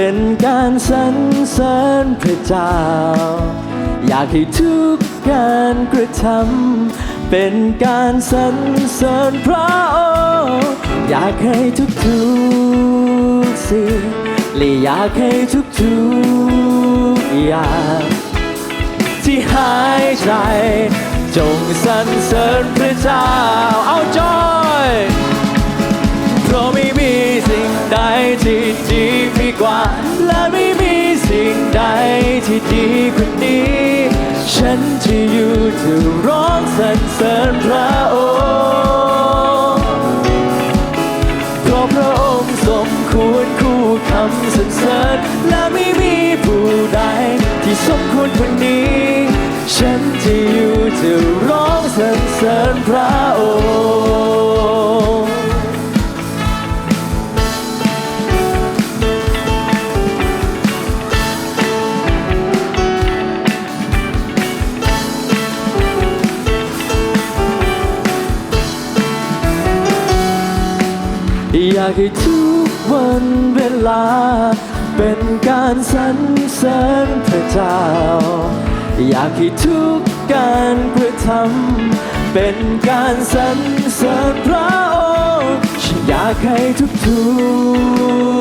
เป็นการสรรเสริญพระเจ้า อยากให้ทุกการกระทำเป็นการสรรเสริญพระองค์อยากให้ทุกทุกสิ่งและอยากให้ทุกทุกอย่างที่หายใจจงสรรเสริญพระเจ้าเอาจอยเพราะไม่มีสิ่งใดที่ กว่า และไม่มีสิ่งใดที่ดีกว่านี้ ฉันจะอยู่จะร้องสรรเสริญพระองค์เพราะพระองค์สมควรคู่คำสรรเสริญ และไม่มีผู้ใดที่สมควรคนนี้ ฉันจะอยู่จะร้องสรรเสริญพระองค์ากให้ทุกวันเวลา เป็นการสรรเสริญพระเจ้า อยากให้ทุกการกระทำเป็นการสรรเสริญพระองค์ฉันอยากให้ทุกทุ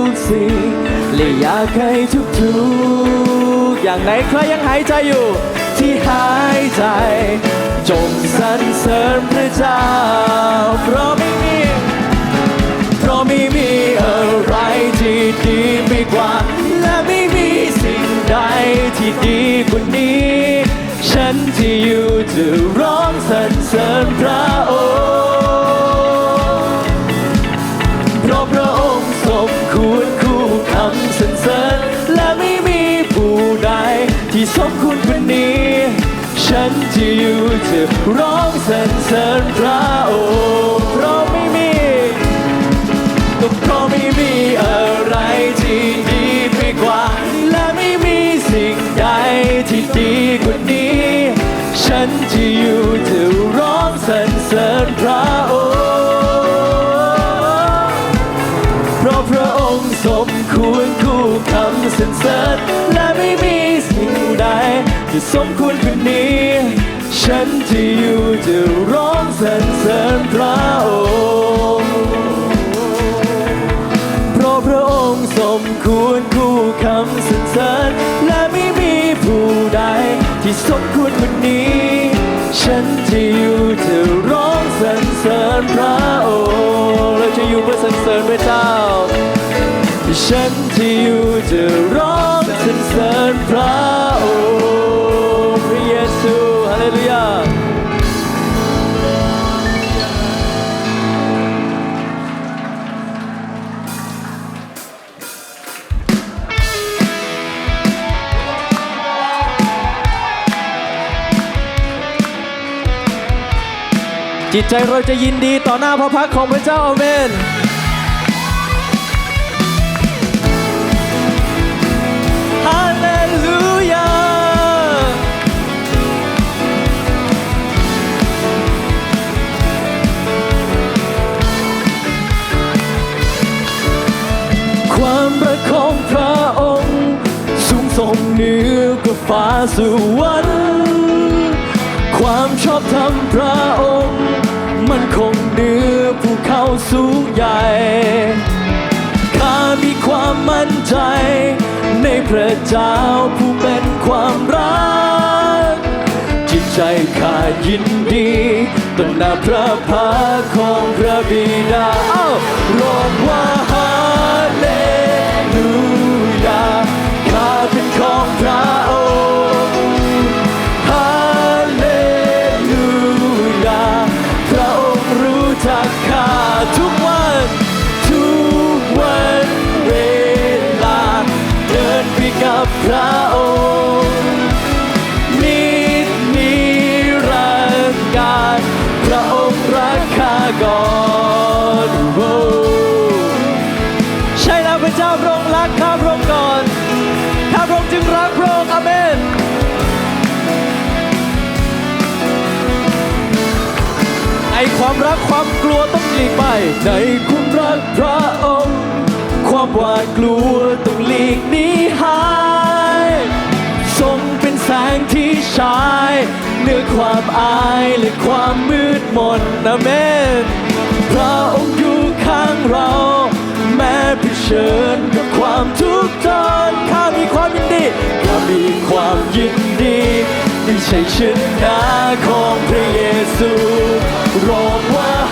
กสิ่งและอยากให้ทุกทุกอย่างไหนใครยังหายใจอยู่ ที่หายใจ จงสรรเสริญพระเจ้าเพราะไม่มี ราะไม่มีอะไรที่ดีไปกว่า และไม่มีสิ่งใดที่ดีกว่านี้ ฉันที่อยู่จะร้องสรรเสริญพระองค์เพราะพระองค์สมควรคู่คำสรรเสริญและไม่มีผู้ใดที่สมควรกว่านี้ ฉันที่อยู่จะร้องสรรเสริญพระองค์ ริญพระองค์เพราะพระองค์สมควรคู่คำสรรเสริญและไม่มีสิ่งใดที่สมควรกว่านี้ ฉันจะอยู่จะร้องสรรเสริญพระองค์เพราะพระองค์สมควรคู่คำสรรเสริญและไม่มีผู้ใดที่สมควรคนนี้ ฉันจะอยู่จะร้องสรรเสริญพระองค์เราจะอยู่เพื่อสรรเสริญพระเจ้า ฉันจะอยู่จะร้องสรรเสริญพระอง จิตใจเราจะยินดีต่อหน้าพระพักของพระเจ้าอาเมนฮาเลลูยาความรักของพระองค์สูงส่งเหนือกว่าฟ้าสวรรค์ความชอบธรรมพระองค์ นคงเหนือภูเขาสูงใหญ่ข้ามีความมั่นใจ ในพระเจ้าผู้เป็นความรัก จิตใจข้ายินดีต่อหน้าพระพักของพระบิดาเอ้าร้องว่าฮาเลลูยา ก่อนใช่แล้วพระเจ้าพระองค์รักข้าพระองค์ก่อนข้าพระองค์จึงรักพระองค์อาเมนไอความรักความกลัวต้องหลีกไปในความรักพระความหวาดกลัวต้องหลีกหนีหายทรงเป็นแสงที่ฉายเหนือความอายและความมืด มนนะเมนพระองค์อยู่ข้างเรา แม้เผชิญกับความทุกข์ทนข้ามีความยินดีข้ามีความยินดีที่ใช่ชนะของพระเยซูร้องว่า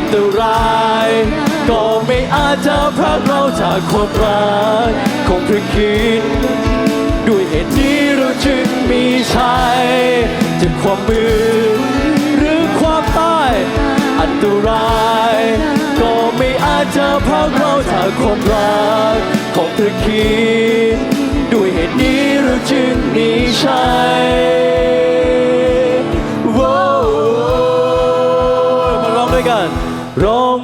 อันตราย ก็ไม่อาจจะพรากเราจากความรักของพระคิดด้วยเหตุนี้เราจึงมีชัยจากความมืดหรือความตายอันตราย ก็ไม่อาจจะพรากเราจากความรักของพระคิดด้วยเหตุนี้เราจึงมีชัยโว้ ม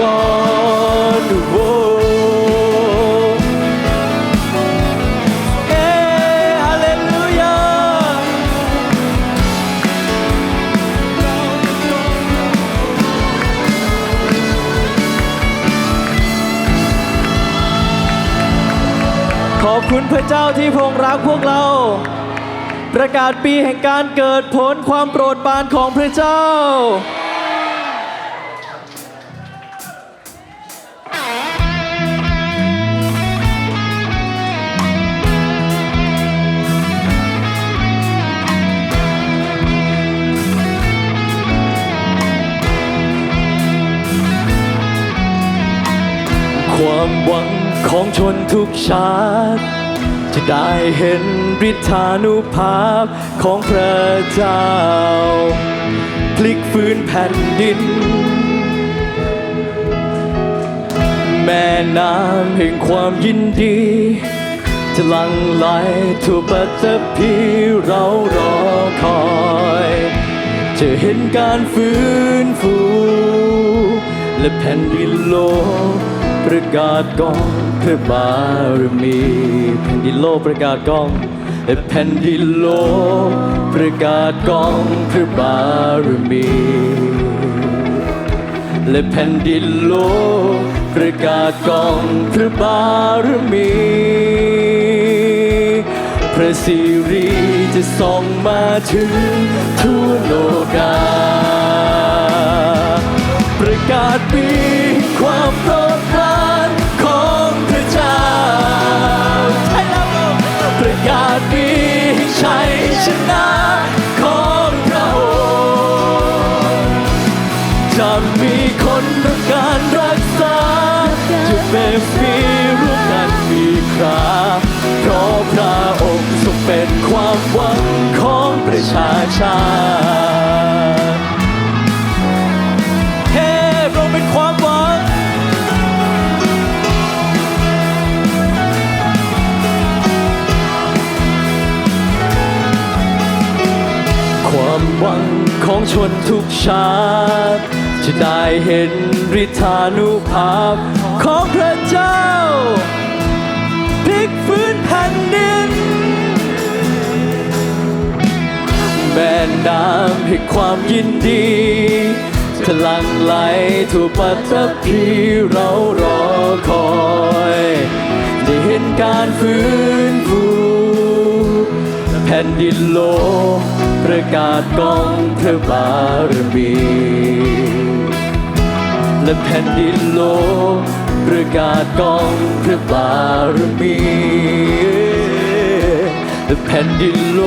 ก่อนโอเอ้ฮาเลลูยาขอบคุณพระเจ้าที่พระองค์รักพวกเรา ประกาศปีแห่งการเกิดผลความโปรดปรานของพระเจ้า ความหวังของชนทุกชาติ จะได้เห็นฤทธานุภาพของพระเจ้า พลิกฟื้นแผ่นดิน แม่น้ำแห่งความยินดีจะลังไหลทั่วปัตตภีเรารอคอย จะเห็นการฟื้นฟู และแผ่นดินโลก ประกาศกองพระบารมีแผ่นดินโลกประกาศกองแผ่นดินโลกประกาศกองพระบารมีและแผ่นดินโลกประกาศกองพระบารมีพระสิริจะส่องมาถึงทั่วโลกาประกาศ เป็นความหวังของประชาชาติเฮ้พระองค์เป็นความหวัง ความหวังของชนทุกชาติ จะได้เห็นฤทธานุภาพของพระ น้ำให้ความยินดีพลังไหลทั่วปัตตภีเรารอคอยได้เห็นการฟื้นฟูแผ่นดินโลกประกาศกองพระบารมีและแผ่นดินโลกประกาศกองพระบารมี และแผ่นดินโล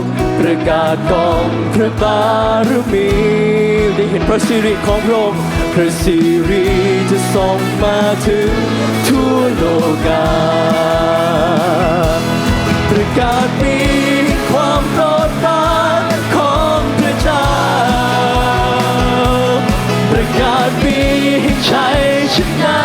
ก ประกาศกองพระบารมีได้เห็นพระสิริของพระองค์พระสิริจะส่องมาถึงทั่วโลกา ประกาศมีความโปรดปรานของพระเจ้า ประกาศมีให้ชัยชนะ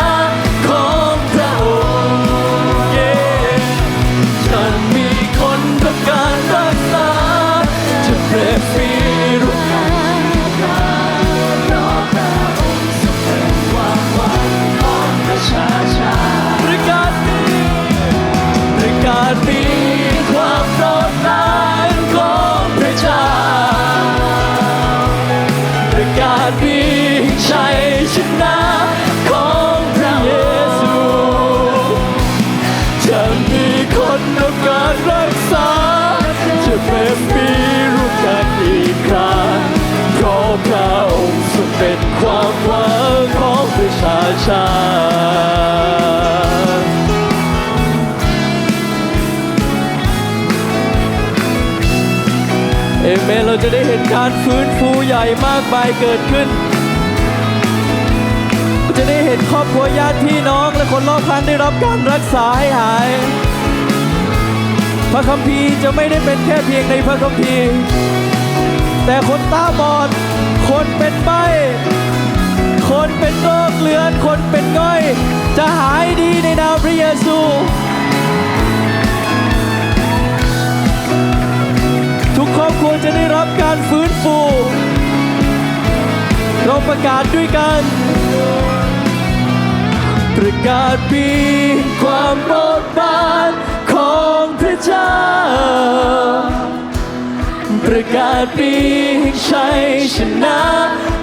เราจะได้เห็นการฟื้นฟูใหญ่มากมายเกิดขึ้น จะได้เห็นครอบครัวญาติพี่น้องและคนรอบข้างได้รับการรักษาให้หาย พระคัมภีร์จะไม่ได้เป็นแค่เพียงในพระคัมภีร์ แต่คนตาบอด คนเป็นใบคนเป็นโรคเลือน คนเป็นง่อย จะหายดีในนามพระเยซู ทุกครอบครัวจะได้รับการฟื้นฟู เราประกาศด้วยกัน ประกาศปีความโปรดปรานของพระเจ้า ประกาศปีชัยชนะ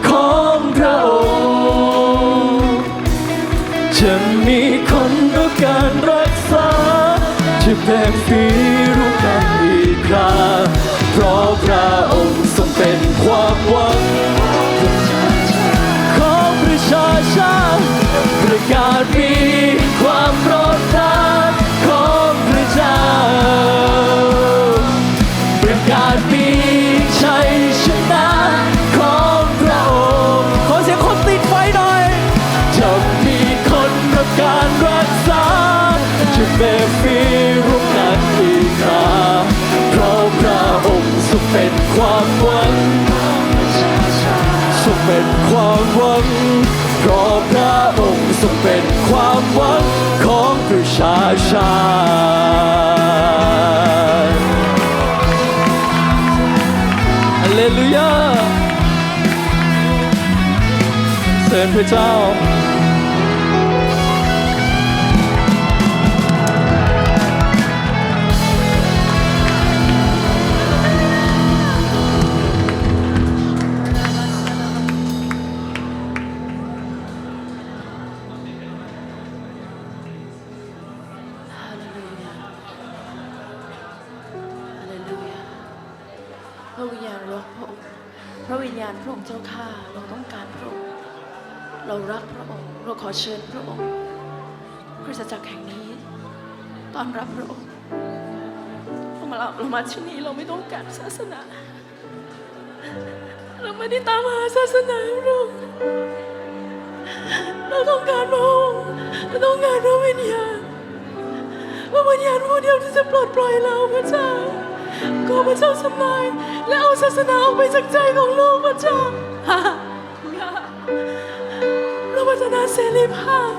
ของพระองค์จะมีคนต้องการรักษา จะแบ่งปีร่วมกันอีกครา เพราะพระองค์ทรงเป็นความหวัง ของประชาชาติประกาศมีความโปรดปราน เป็นความหวังทรงเป็นความหวังเพราะพระองค์ทรงเป็นความหวังของประชาชาติฮาเลลูยาเสริญพระเจ้า รพพระองค์พระวิญญาณพระองค์เจ้าข้าเราต้องการพระองค์เรารักพระองค์ เราขอเชิญพระองค์คริสตจักรแห่งนี้ต้อนรับพระองค์เรามาเรามาที่นี่เราไม่ต้องการศาสนา เราไม่ได้ตามหาศาสนาพระองค์เราต้องการพระองค์เราต้องการพระวิญญาณพระวิญญาณผู้เดียวที่จะปลดปล่อยเราพระเจ้าขอพระเจ้าสมัย และเอาศาสนาออกไปจากใจของลูกพระเจ้าเราพัฒนาเสรีภาพ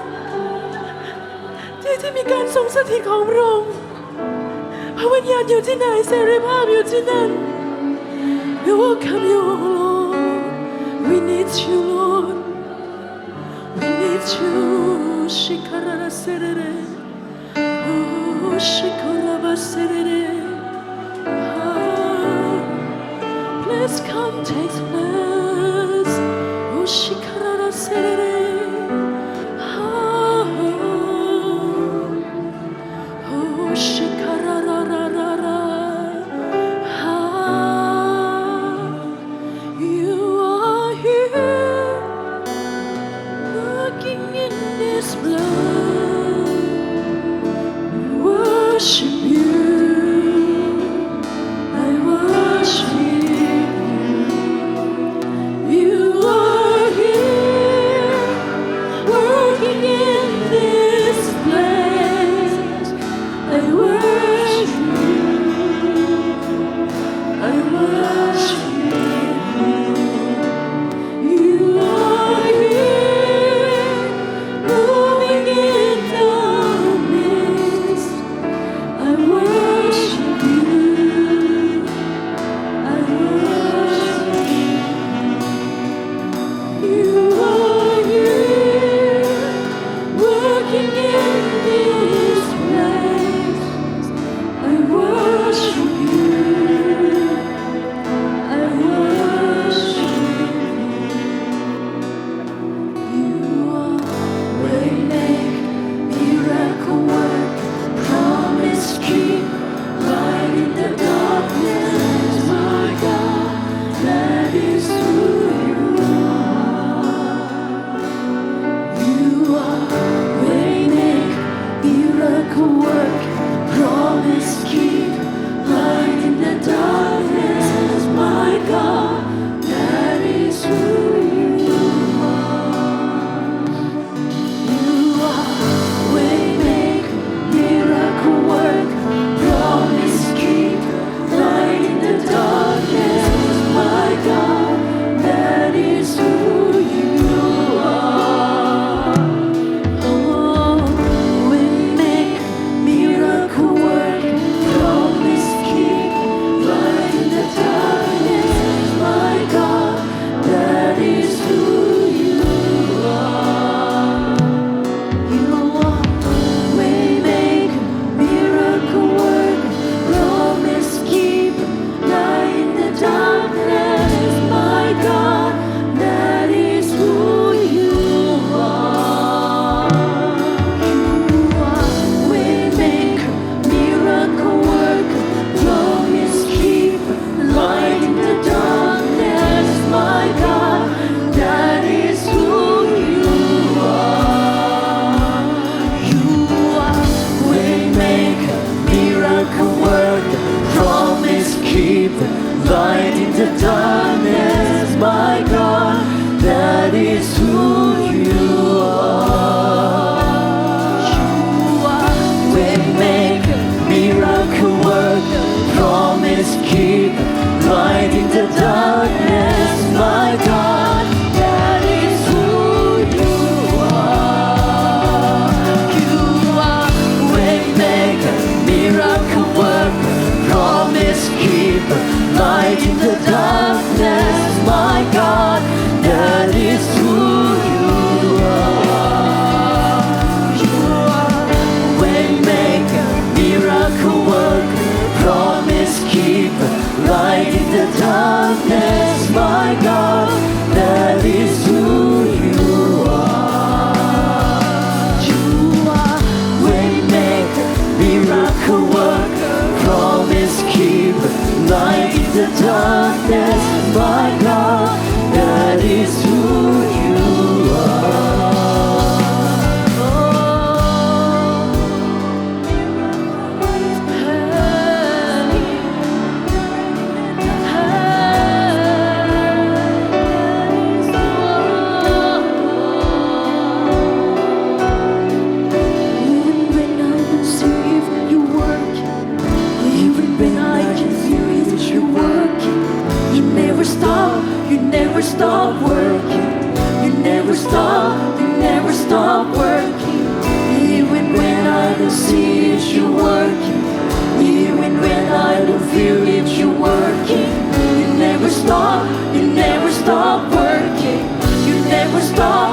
ที่ที่มีการทรงสถิตของพระองค์พระวิญญาณอยู่ที่ไหนเสรีภาพอยู่ที่นั่น We welcome you, Lord. We need you, Lord. We need you. Shikarara sere Oh, shikara sere never stop working. You never stop, you never stop working. Even when I don't see it, you're working. Even when I don't feel it, you're working. You never stop, you never stop working. You never stop.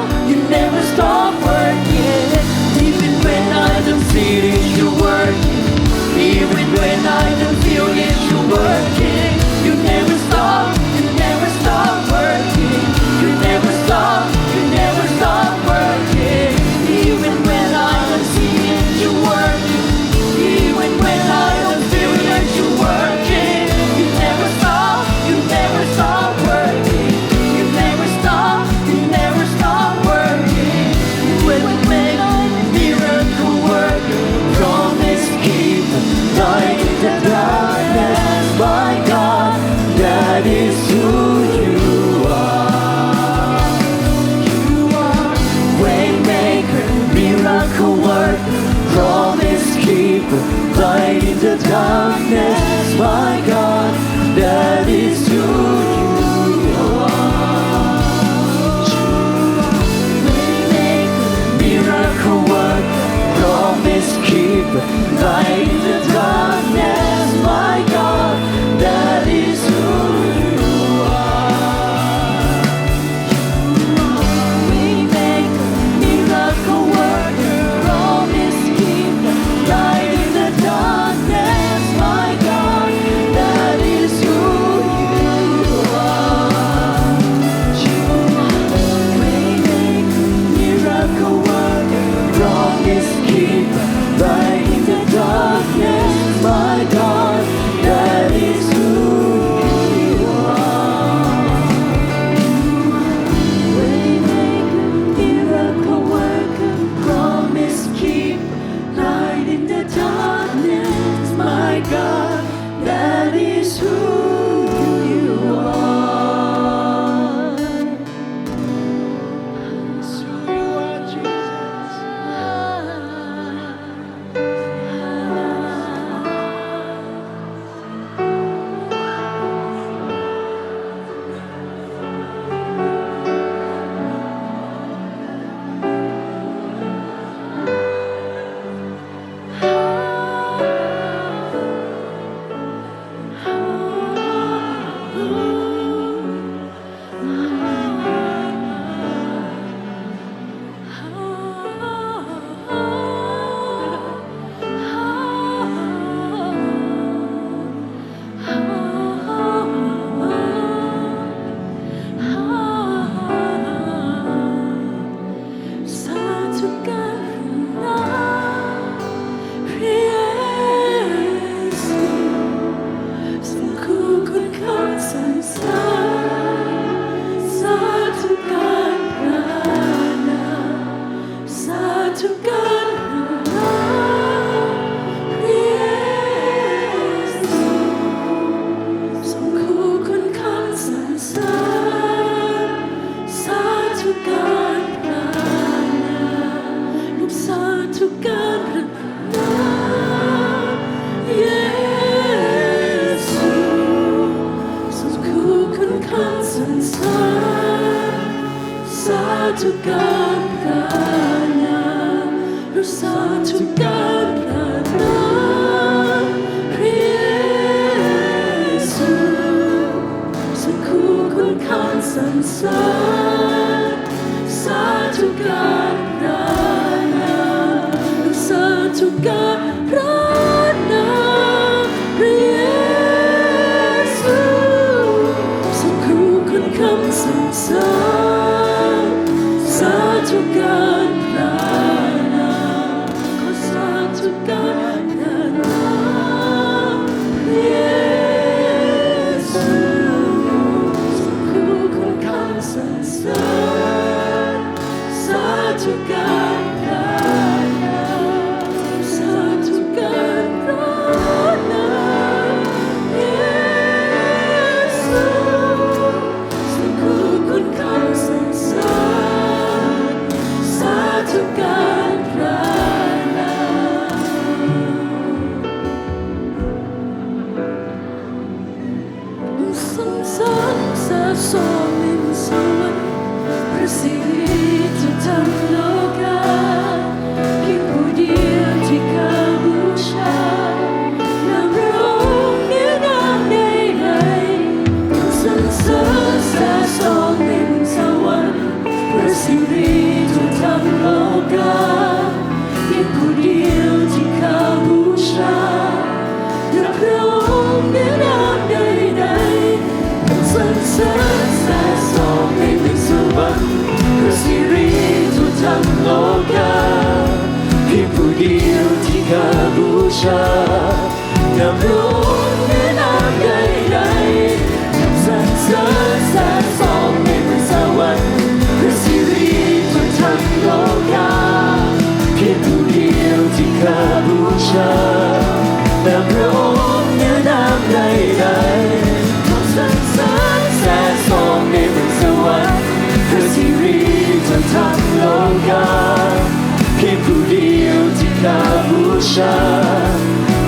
to God. ชาดำรู้เนื้อนามใดๆสันเสริญแสนสองในมือสวรรค์พระสิริจนทั้โลกาเพียงผู้เดียวที่ข้าบูชา โลกาเพียงผู้เดียวที่ข้าบูชา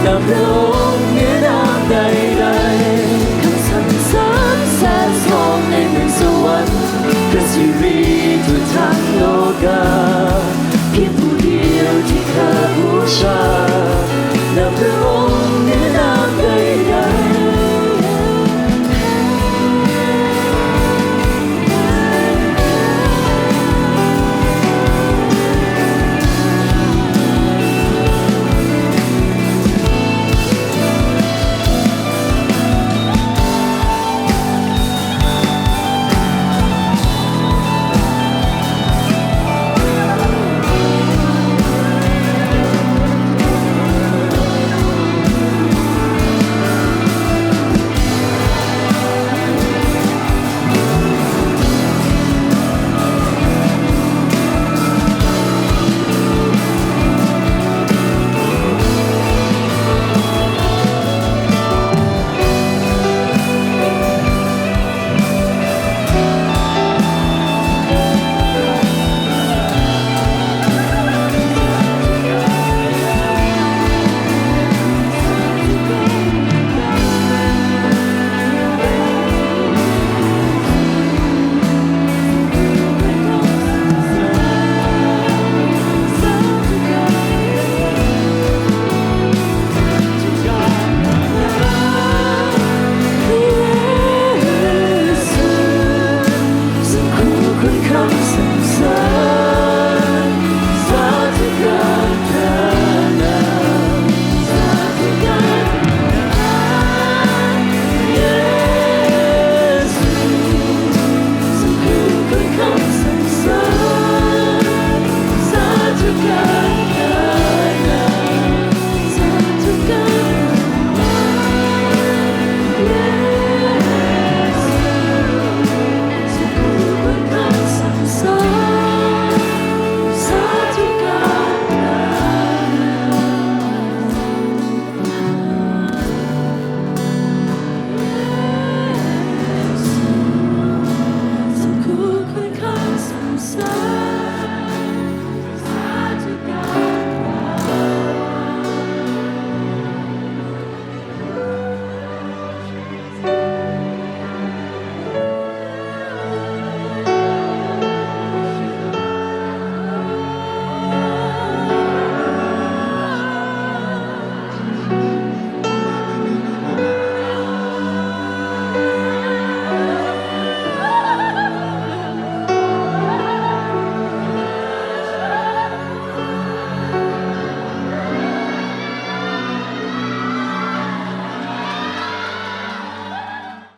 นำพระองค์เหนือนามใดๆคำสรรเสริญแสนสองในเมืองสวรรค์พระสิริทั่วทั้งโลกาเพียงผู้เดียวที่ข้าบูชานำพระองค์เหนือ